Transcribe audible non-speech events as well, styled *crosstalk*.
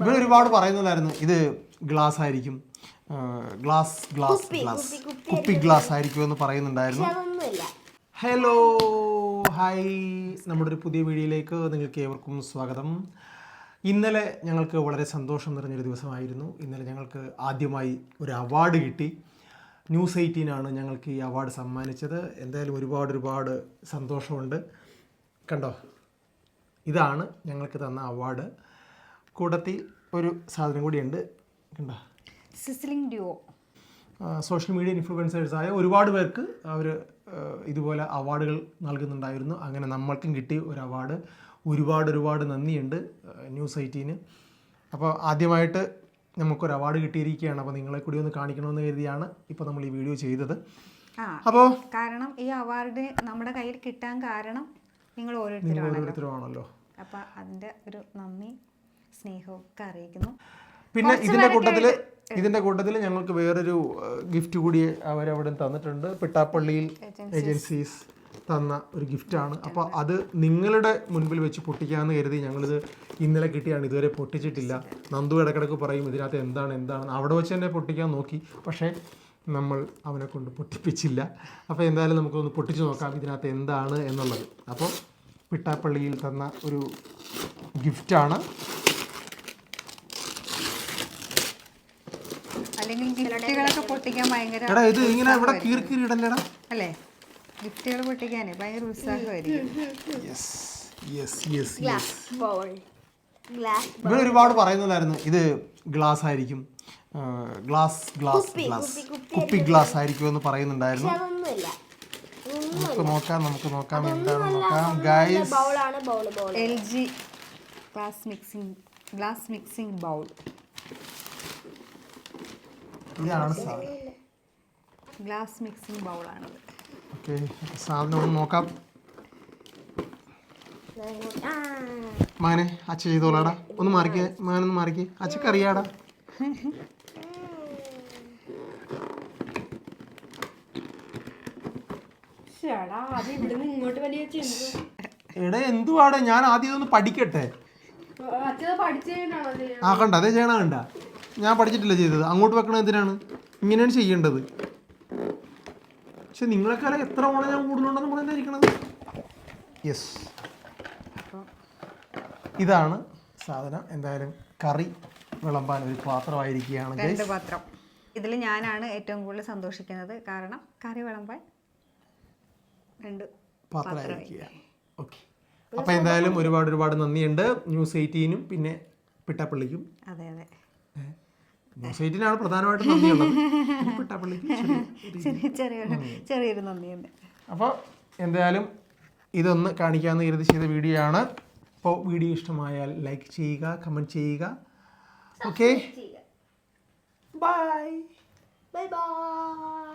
ഇവിടെ ഒരുപാട് പറയുന്നുണ്ടായിരുന്നു ഇത് ഗ്ലാസ് ആയിരിക്കും ഗ്ലാസ് ഗ്ലാസ് ഗ്ലാസ് കുപ്പി ഗ്ലാസ് ആയിരിക്കും എന്ന് പറയുന്നുണ്ടായിരുന്നു. ഹലോ ഹായ് നമ്മുടെ ഒരു പുതിയ വീഡിയോയിലേക്ക് നിങ്ങൾക്ക് ഏവർക്കും സ്വാഗതം. ഇന്നലെ ഞങ്ങൾക്ക് വളരെ സന്തോഷം നിറഞ്ഞൊരു ദിവസമായിരുന്നു. ഇന്നലെ ഞങ്ങൾക്ക് ആദ്യമായി ഒരു അവാർഡ് കിട്ടി. ന്യൂസ് എയ്റ്റീനാണ് ഞങ്ങൾക്ക് ഈ അവാർഡ് സമ്മാനിച്ചത്. എന്തായാലും ഒരുപാട് ഒരുപാട് സന്തോഷമുണ്ട്. കണ്ടോ? ഇതാണ് ഞങ്ങൾക്ക് തന്ന അവാർഡ് കൂട്ടത്തിൽ ഒരു സാധനം കൂടിയുണ്ട്. കണ്ടോ? സിസ്ലിംഗ് ഡ്യുവോ സോഷ്യൽ മീഡിയ ഇൻഫ്ലുവൻസേഴ്സായ ഒരുപാട് പേർക്ക് അവർ ഇതുപോലെ അവാർഡുകൾ നൽകുന്നുണ്ടായിരുന്നു. അങ്ങനെ നമ്മൾക്കും കിട്ടി ഒരു അവാർഡ് ഒരുപാട് ഒരുപാട് നന്ദിയുണ്ട് ന്യൂസ് എയ്റ്റീന് അപ്പോൾ ആദ്യമായിട്ട് നമുക്കൊരു അവാർഡ് കിട്ടിയിരിക്കുകയാണ്. അപ്പോൾ നിങ്ങളെ കൂടി ഒന്ന് കാണിക്കണമെന്ന് കരുതിയാണ് ഇപ്പോൾ നമ്മൾ ഈ വീഡിയോ ചെയ്തത്. അപ്പോൾ കാരണം ഈ അവാർഡ് നമ്മുടെ കയ്യിൽ കിട്ടാൻ കാരണം നിങ്ങൾ ഓരോരുത്തരും ഓരോരുത്തരുമാണ് ഓരോരുത്തരുമാണല്ലോ. അപ്പോൾ അതിന്റെ ഒരു നന്ദി. സ്നേഹവും ഒക്കെ അറിയിക്കുന്നു. പിന്നെ ഇതിന്റെ കൂട്ടത്തിൽ ഇതിന്റെ കൂട്ടത്തിൽ ഞങ്ങൾക്ക് വേറൊരു ഗിഫ്റ്റ് കൂടി അവരവിടെ തന്നിട്ടുണ്ട്. പിട്ടാപ്പള്ളിയിൽ ഏജൻസീസ് തന്ന ഒരു ഗിഫ്റ്റാണ് അപ്പോൾ അത് നിങ്ങളുടെ മുൻപിൽ വെച്ച് പൊട്ടിക്കാമെന്ന് കരുതി ഞങ്ങളിത് ഇന്നലെ കിട്ടിയാണ്. ഇതുവരെ പൊട്ടിച്ചിട്ടില്ല. നന്ദു ഇടക്കിടക്ക് പറയും ഇതിനകത്ത് എന്താണ് എന്താണ്? അവിടെ വെച്ച് തന്നെ പൊട്ടിക്കാൻ നോക്കി. പക്ഷേ നമ്മൾ അവനെ കൊണ്ട് പൊട്ടിപ്പിച്ചില്ല. അപ്പോൾ എന്തായാലും നമുക്കൊന്ന് പൊട്ടിച്ച് നോക്കാം ഇതിനകത്ത് എന്താണ് എന്നുള്ളത്. അപ്പോൾ പിട്ടാപ്പള്ളിയിൽ തന്ന ഒരു ഗിഫ്റ്റാണ് അല്ലെങ്കിൽ ഗിഫ്റ്റുകളൊക്കെ പൊട്ടിക്കാൻ ഭയങ്കര എടാ ഇത് ഇങ്ങനെ ഇവിടെ കീറി കീറി ഇടല്ലേടാ അല്ലേ? ഗിഫ്റ്റുകൾ പൊട്ടിക്കാനേ ഭയങ്കര ഉത്സാഹമായിരിക്കും. Yes yes yes glass bowl glass ഇവിടെ ഒരുപാട് പറയുന്നതായിരുന്നു ഇത് ഗ്ലാസ് ആയിരിക്കും. ഗ്ലാസ് ഗ്ലാസ് ഗ്ലാസ് കുപ്പി ഗ്ലാസ് ആയിരിക്കും. എന്ന് പറയുന്നുണ്ടായിരുന്നു. അതൊന്നുമില്ല. നമുക്ക് നോക്കാം നമുക്ക് നോക്കാം എന്താണ് നോക്കാം. Guys L G glass mixing glass mixing bowl ഇതാണ് സാധനം. ഗ്ലാസ് മിക്സിംഗ് ബൗളാണത് ഓക്കെ സാധനം ഒന്ന് നോക്കാം. മകനെ അച്ഛ ചെയ്തോളാടാ. ഒന്ന് മാറിക്കേ മകനൊന്ന് മാറിക്കേ. അച്ഛക്ക് അറിയാടാ. ചേടാ അത് ഇവിടുന്ന് ഇങ്ങോട്ട് വലിയ എടാ എന്തുവാടാ? ഞാൻ ആദ്യം ഇതൊന്ന് പഠിക്കട്ടെ. ആ കണ്ട? അതേ ചെയ്യണ കണ്ട? ഞാൻ പഠിച്ചിട്ടില്ല ചെയ്തത്. അങ്ങോട്ട് വെക്കണത് എന്തിനാണ്? ഇങ്ങനെയാണ് ചെയ്യേണ്ടത്. പക്ഷെ നിങ്ങളെക്കാളും എത്ര ഓണം ഞാൻ കൂടുതലുണ്ടെന്ന് ഇരിക്കണത് യെസ് ഇതാണ് സാധനം. എന്തായാലും കറി വിളമ്പാൻ ഒരു പാത്രമായിരിക്കുകയാണ് രണ്ട് പാത്രം. ഇതിൽ ഞാനാണ് ഏറ്റവും കൂടുതൽ സന്തോഷിക്കുന്നത്. കാരണം കറി വിളമ്പാൻ രണ്ട് പാത്രമായിരിക്കുക ഓക്കെ അപ്പോൾ എന്തായാലും ഒരുപാട് ഒരുപാട് നന്ദിയുണ്ട്. ന്യൂസ് എയ്റ്റീനും പിന്നെ പിട്ടാപ്പള്ളിക്കും. അതെ അതെ. ന്യൂസ് എയ്റ്റീനാണ് പ്രധാനമായിട്ടും നന്ദിയുള്ളത്. *laughs* ചെറിയൊരു ചെറിയൊരു നന്ദിയുണ്ട്. അപ്പോൾ എന്തായാലും ഇതൊന്ന് കാണിക്കാമെന്ന് കരുതി ചെയ്ത വീഡിയോ ആണ്. അപ്പോൾ വീഡിയോ ഇഷ്ടമായാൽ ലൈക്ക് ചെയ്യുക കമന്റ് ചെയ്യുക. Okay bye bye bye